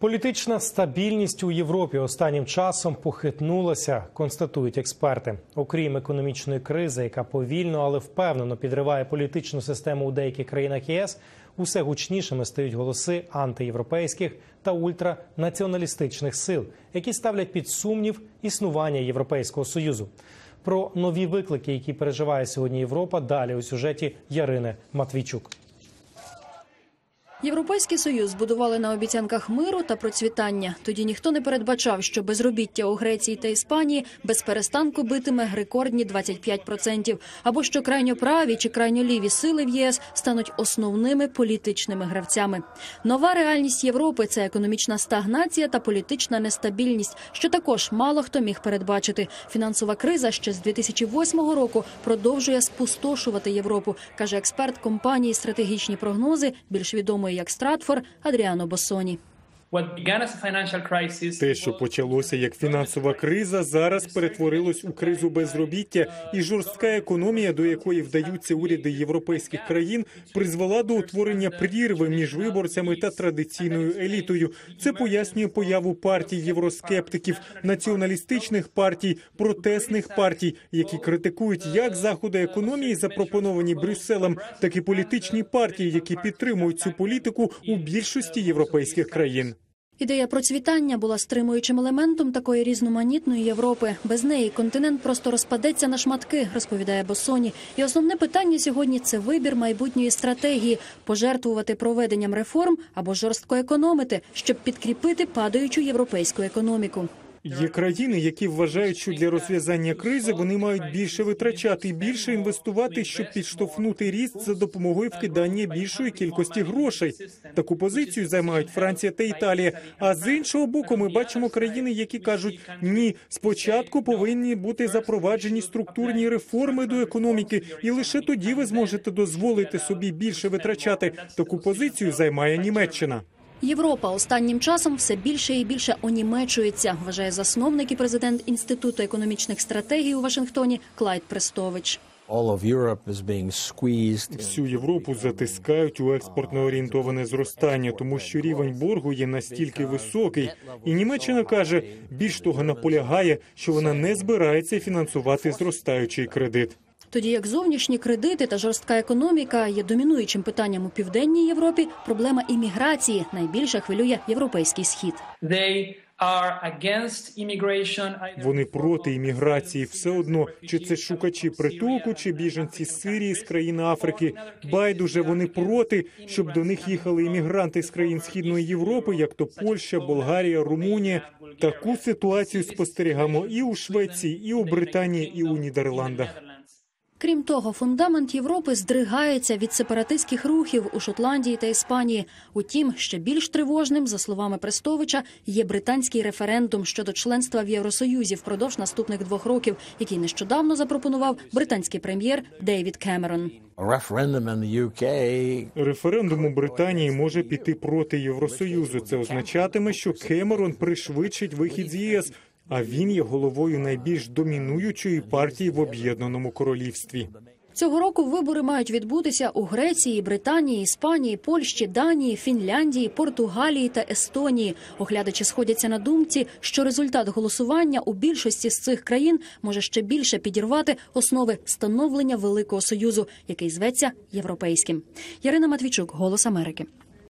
Політична стабільність у Європі останнім часом похитнулася, констатують експерти. Окрім економічної кризи, яка повільно, але впевнено підриває політичну систему у деяких країнах ЄС, усе гучнішими стають голоси антиєвропейських та ультранаціоналістичних сил, які ставлять під сумнів існування Європейського союзу. Про нові виклики, які переживає сьогодні Європа, далі у сюжеті Ярини Матвійчук. Європейський союз збудували на обіцянках миру та процвітання. Тоді ніхто не передбачав, що безробіття у Греції та Іспанії без перестанку битиме рекордні 25%, або що крайньоправі чи крайньоліві сили в ЄС стануть основними політичними гравцями. Нова реальність Європи це економічна стагнація та політична нестабільність, що також мало хто міг передбачити. Фінансова криза ще з 2008 року продовжує спустошувати Європу, каже експерт компанії стратегічні прогнози, більш відомої як Стратфор Адріано Боссоні. Те, що почалося як фінансова криза, зараз перетворилось у кризу безробіття, і жорстка економія, до якої вдаються уряди європейських країн, призвела до утворення прірви між виборцями та традиційною елітою. Це пояснює появу партій євроскептиків, націоналістичних партій, протестних партій, які критикують як заходи економії, запропоновані Брюсселем, так і політичні партії, які підтримують цю політику у більшості європейських країн. Ідея процвітання була стримуючим елементом такої різноманітної Європи. Без неї континент просто розпадеться на шматки, розповідає Босоні. І основне питання сьогодні це вибір майбутньої стратегії пожертвувати проведенням реформ або жорстко економити, щоб підкріпити падаючу європейську економіку. Є країни, які вважають, що для розв'язання кризи вони мають більше витрачати, більше інвестувати, щоб підштовхнути ріст за допомогою вкидання більшої кількості грошей. Таку позицію займають Франція та Італія. А з іншого боку, ми бачимо країни, які кажуть, ні, спочатку повинні бути запроваджені структурні реформи до економіки, і лише тоді ви зможете дозволити собі більше витрачати. Таку позицію займає Німеччина. Європа останнім часом все більше і більше онімечується, вважає засновник і президент інституту економічних стратегій у Вашингтоні Клайд Престович. Всю Європу затискають у експортно орієнтоване зростання, тому що рівень боргу є настільки високий, і Німеччина каже більш того наполягає, що вона не збирається фінансувати зростаючий кредит. Тоді як зовнішні кредити та жорстка економіка є домінуючим питанням у південній Європі, проблема імміграції найбільше хвилює європейський схід. Вони проти імміграції, все одно чи це шукачі притулку, чи біженці з Сирії з країн Африки. Байдуже вони проти, щоб до них їхали іммігранти з країн східної Європи, як то Польща, Болгарія, Румунія. Таку ситуацію спостерігаємо і у Швеції, і у Британії, і у Нідерландах. Крім того, фундамент Європи здригається від сепаратистських рухів у Шотландії та Іспанії. Утім, ще більш тривожним, за словами Престовича, є британський референдум щодо членства в Євросоюзі впродовж наступних двох років, який нещодавно запропонував британський прем'єр Дейвід Кемерон. Референдум у Британії може піти проти Євросоюзу. Це означатиме, що Кемерон пришвидшить вихід з ЄС. А він є головою найбільш домінуючої партії в об'єднаному королівстві. Цього року вибори мають відбутися у Греції, Британії, Іспанії, Польщі, Данії, Фінляндії, Португалії та Естонії. Оглядачі сходяться на думці, що результат голосування у більшості з цих країн може ще більше підірвати основи становлення Великого Союзу, який зветься європейським. Ярина Матвійчук, Голос Америки.